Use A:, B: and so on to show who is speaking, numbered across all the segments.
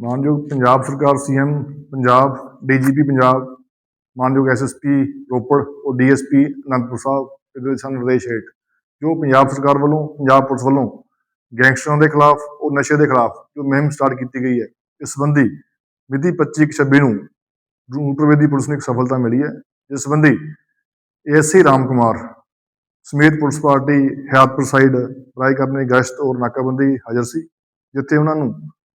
A: ਮਾਨਯੋਗ ਪੰਜਾਬ ਸਰਕਾਰ CM, Punjab DGP Punjab, ਮਾਨਯੋਗ ਐਸਐਸਪੀ ਰੋਪੜ ਔਰ ਡੀਐਸਪੀ ਅਨੰਦਪੁਰ ਸਾਹਿਬ, ਇਹਦੇ ਦਿਸ਼ਾ ਨਿਰਦੇਸ਼ ਹੇਠ ਜੋ ਪੰਜਾਬ ਸਰਕਾਰ ਵੱਲੋਂ, ਪੰਜਾਬ ਪੁਲਿਸ ਵੱਲੋਂ ਗੈਂਗਸਟਰਾਂ ਦੇ ਖਿਲਾਫ ਔਰ ਨਸ਼ੇ ਦੇ ਖਿਲਾਫ ਜੋ ਮੁਹਿੰਮ ਸਟਾਰਟ ਕੀਤੀ ਗਈ ਹੈ, ਇਸ ਸੰਬੰਧੀ ਮਿਤੀ 25/26 ਨੂੰ ਰੂਪਰਵੇਦੀ ਪੁਲਿਸ ਨੂੰ ਇੱਕ ਸਫਲਤਾ ਮਿਲੀ ਹੈ ਇਸ ਸੰਬੰਧੀ ਏਐਸਸੀ ਰਾਮ ਕੁਮਾਰ ਸਮੇਤ ਪੁਲਿਸ ਪਾਰਟੀ ਹਿਆਤਪੁਰ ਸਾਈਡ ਰਾਏ ਕਰਨੇ ਗਸ਼ਤ ਔਰ ਨਾਕਾਬੰਦੀ ਹਾਜ਼ਰ ਸੀ, ਜਿੱਥੇ ਉਹਨਾਂ ਨੂੰ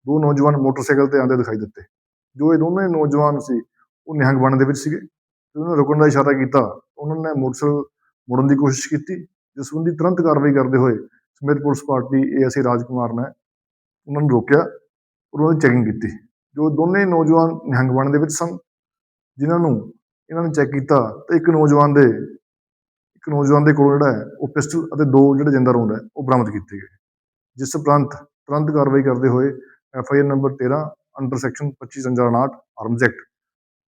A: ਦੋ ਨੌਜਵਾਨ ਮੋਟਰਸਾਈਕਲ ਤੇ ਆਉਂਦੇ ਦਿਖਾਈ ਦਿੱਤੇ। ਜੋ ਇਹ ਦੋਨੇ ਨੌਜਵਾਨ ਸੀ, ਉਹ ਨਿਹੰਗ ਬਣ ਦੇ ਵਿੱਚ ਸੀਗੇ। ਤੇ ਉਹਨਾਂ ਨੇ ਰੁਕਣ ਦਾ ਇਸ਼ਾਰਾ ਕੀਤਾ, ਉਹਨਾਂ ਨੇ ਮੋਟਰਸਾਈਕਲ ਮੁੜਨ ਦੀ ਕੋਸ਼ਿਸ਼ ਕੀਤੀ, ਜਿਸ ਸੰਬੰਧੀ ਤੁਰੰਤ ਕਾਰਵਾਈ ਕਰਦੇ ਹੋਏ ਸਮੇਤ ਪੁਲਿਸ ਪਾਰਟੀ ਏਐਸਏ ਰਾਜਕੁਮਾਰ ਨੇ ਉਹਨਾਂ ਨੂੰ ਰੋਕਿਆ ਔਰ ਉਹਨਾਂ ਦੀ ਚੈਕਿੰਗ ਕੀਤੀ। ਜੋ ਦੋਨੇ ਨੌਜਵਾਨ ਨਿਹੰਗ ਬਣ ਦੇ ਵਿੱਚ ਸਨ, ਜਿਨ੍ਹਾਂ ਨੂੰ ਇਹਨਾਂ ਨੇ ਚੈੱਕ ਕੀਤਾ, ਤਾਂ ਇੱਕ ਨੌਜਵਾਨ ਦੇ ਇੱਕ ਨੌਜਵਾਨ ਦੇ ਕੋਲ ਜਿਹੜਾ ਹੈ, ਉਹ ਪਿਸਟਲ ਅਤੇ ਦੋ ਜਿਹੜੇ ਜਿੰਦਾ ਰੌਂਦ ਹੈ, ਉਹ ਬਰਾਮਦ ਕੀਤੇ ਗਏ। ਜਿਸ ਉਪਰੰਤ ਤੁਰੰਤ ਕਾਰਵਾਈ ਕਰਦੇ ਹੋਏ F I R number 13 under section 2559 arms act,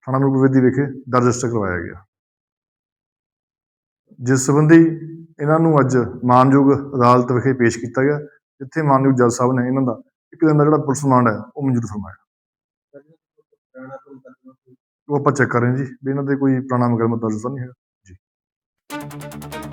A: ਥਾਣਾ ਨੂਰਪੁਰਵੇਦੀ ਵਿਖੇ ਦਰਜ ਰਜਿਸਟਰ ਕਰਵਾਇਆ ਗਿਆ। ਜਿਸ ਸੰਬੰਧੀ ਇਹਨਾਂ ਨੂੰ ਅੱਜ ਮਾਨਯੋਗ ਅਦਾਲਤ ਵਿਖੇ ਪੇਸ਼ ਕੀਤਾ ਗਿਆ, ਜਿੱਥੇ ਮਾਨਯੋਗ ਜੱਜ ਸਾਹਿਬ ਨੇ ਇਹਨਾਂ ਦਾ ਇੱਕ ਦਿਨ ਦਾ ਜਿਹੜਾ ਪੁਲਿਸ ਰਿਮਾਂਡ ਹੈ, ਉਹ ਮਨਜ਼ੂਰ ਫਰਮਾਇਆ। ਉਹ ਆਪਾਂ ਚੈੱਕ ਕਰ ਰਹੇ ਜੀ, ਵੀ ਇਹਨਾਂ ਤੇ ਕੋਈ ਪੁਰਾਣਾ ਮੁਕੱਦਮਾ ਦਰਜ ਨਹੀਂ ਹੈਗਾ Thank you.